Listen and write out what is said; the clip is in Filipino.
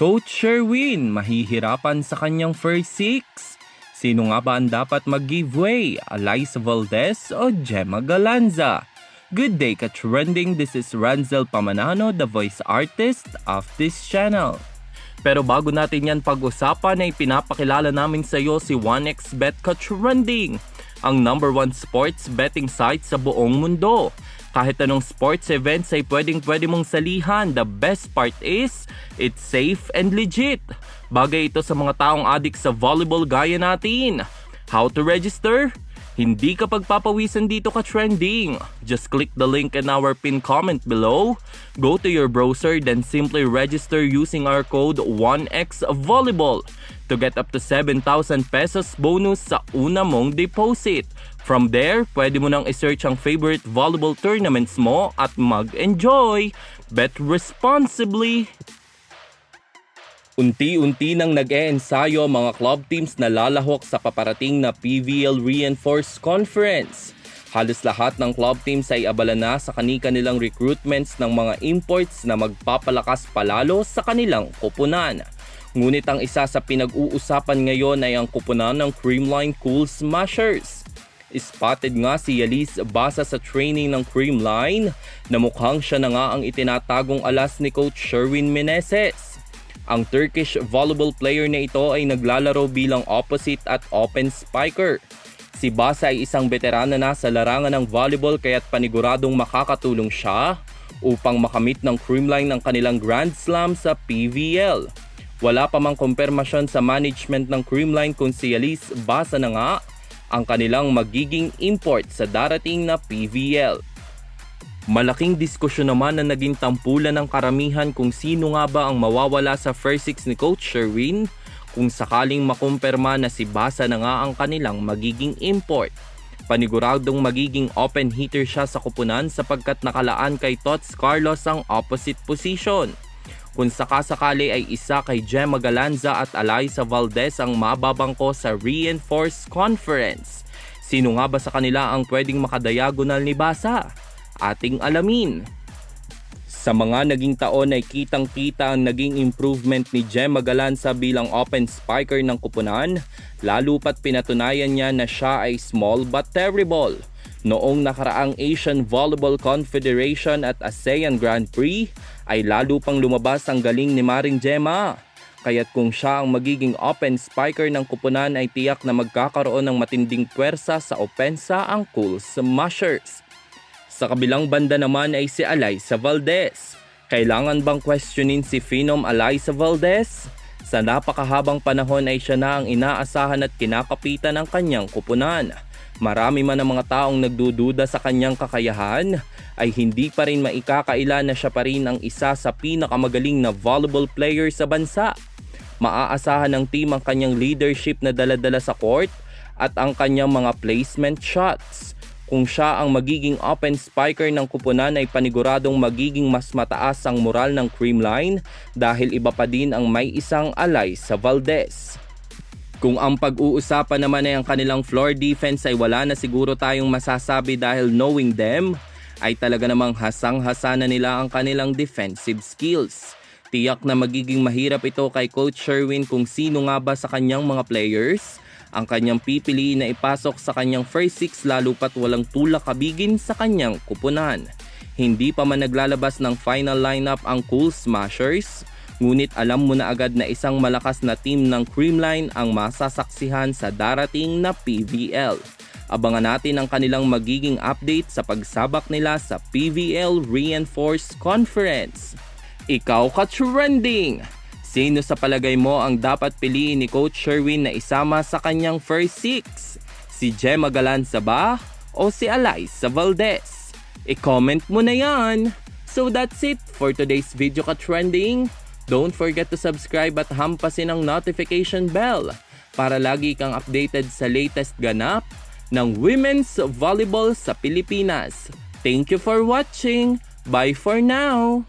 Coach Sherwin mahihirapan sa kanyang first six. Sino nga ba ang dapat mag-giveaway? Eliza Valdez o Gemma Galanza? Good day ka-trending, this is Ranzel Pamanano, the voice artist of this channel. Pero bago natin yan pag-usapan ay pinapakilala namin sa iyo si 1xBet ka-trending, ang number one sports betting site sa buong mundo. Kahit anong sports events ay pwedeng pwede mong salihan. The best part is, it's safe and legit. Bagay ito sa mga taong adik sa volleyball gaya natin. How to register? Hindi ka pagpapawisan dito ka trending. Just click the link in our pin comment below. Go to your browser then simply register using our code 1xvolleyball to get up to 7,000 pesos bonus sa una mong deposit. From there, pwede mo nang isearch ang favorite volleyball tournaments mo at mag-enjoy. Bet responsibly! Unti-unti nang nag-e-ensayo mga club teams na lalahok sa paparating na PVL Reinforced Conference. Halos lahat ng club teams ay abala na sa kanika nilang recruitments ng mga imports na magpapalakas palalo sa kanilang kupunan. Ngunit ang isa sa pinag-uusapan ngayon ay ang kupunan ng Creamline Cool Smashers. Spotted nga si Yalis basa sa training ng Creamline na mukhang siya na nga ang itinatagong alas ni Coach Sherwin Meneses. Ang Turkish volleyball player na ito ay naglalaro bilang opposite at open spiker. Si Basa ay isang veterana na sa larangan ng volleyball kaya't paniguradong makakatulong siya upang makamit ng creamline ng kanilang Grand Slam sa PVL. Wala pa mang kumpirmasyon sa management ng creamline kung si Alice Basa na nga ang kanilang magiging import sa darating na PVL. Malaking diskusyon naman na naging tampulan ng karamihan kung sino nga ba ang mawawala sa first six ni Coach Sherwin kung sakaling makumpirma na si Basa na nga ang kanilang magiging import. Paniguradong magiging open hitter siya sa kupunan sapagkat nakalaan kay Tots Carlos ang opposite position. Kung sakasakali ay isa kay Gemma Galanza at Eliza Valdez ang mababangko sa Reinforced Conference. Sino nga ba sa kanila ang pwedeng makadiagonal ni Basa? Ating alamin. Sa mga naging taon ay kitang-kita ang naging improvement ni Gemma Galanza bilang open spiker ng kupunan, lalo pat pinatunayan niya na siya ay small but terrible. Noong nakaraang Asian Volleyball Confederation at ASEAN Grand Prix ay lalo pang lumabas ang galing ni Maring Gemma. Kaya't kung siya ang magiging open spiker ng kupunan ay tiyak na magkakaroon ng matinding puwersa sa opensa ang Cool Smashers. Sa kabilang banda naman ay si Eliza Valdez. Kailangan bang questionin si Phenom Eliza Valdez? Sa napakahabang panahon ay siya na ang inaasahan at kinakapitan ng kanyang kupunan. Marami man ang mga taong nagdududa sa kanyang kakayahan, ay hindi pa rin maikakaila na siya pa rin ang isa sa pinakamagaling na volleyball player sa bansa. Maaasahan ng team ang kanyang leadership na daladala sa court at ang kanyang mga placement shots. Kung siya ang magiging open spiker ng kupunan ay paniguradong magiging mas mataas ang moral ng Creamline dahil iba pa din ang may isang alay sa Valdez. Kung ang pag-uusapan naman ay ang kanilang floor defense ay wala na siguro tayong masasabi dahil knowing them ay talaga namang hasang-hasa na nila ang kanilang defensive skills. Tiyak na magiging mahirap ito kay Coach Sherwin kung sino nga ba sa kanyang mga players ang kanyang pipiliin na ipasok sa kanyang first six lalo pat walang tulak kabigin sa kanyang kupunan. Hindi pa man naglalabas ng final lineup ang Cool Smashers, Ngunit alam mo na agad na isang malakas na team ng Creamline ang masasaksihan sa darating na PVL. Abangan natin ang kanilang magiging update sa pagsabak nila sa PVL Reinforced Conference. Ikaw ka trending! Sino sa palagay mo ang dapat piliin ni Coach Sherwin na isama sa kanyang first six? Si Gemma Galanza ba o si Eliza Valdez? I-comment mo na yan! So that's it for today's video ka trending. Don't forget to subscribe at hampasin ang notification bell para lagi kang updated sa latest ganap ng women's volleyball sa Pilipinas. Thank you for watching. Bye for now.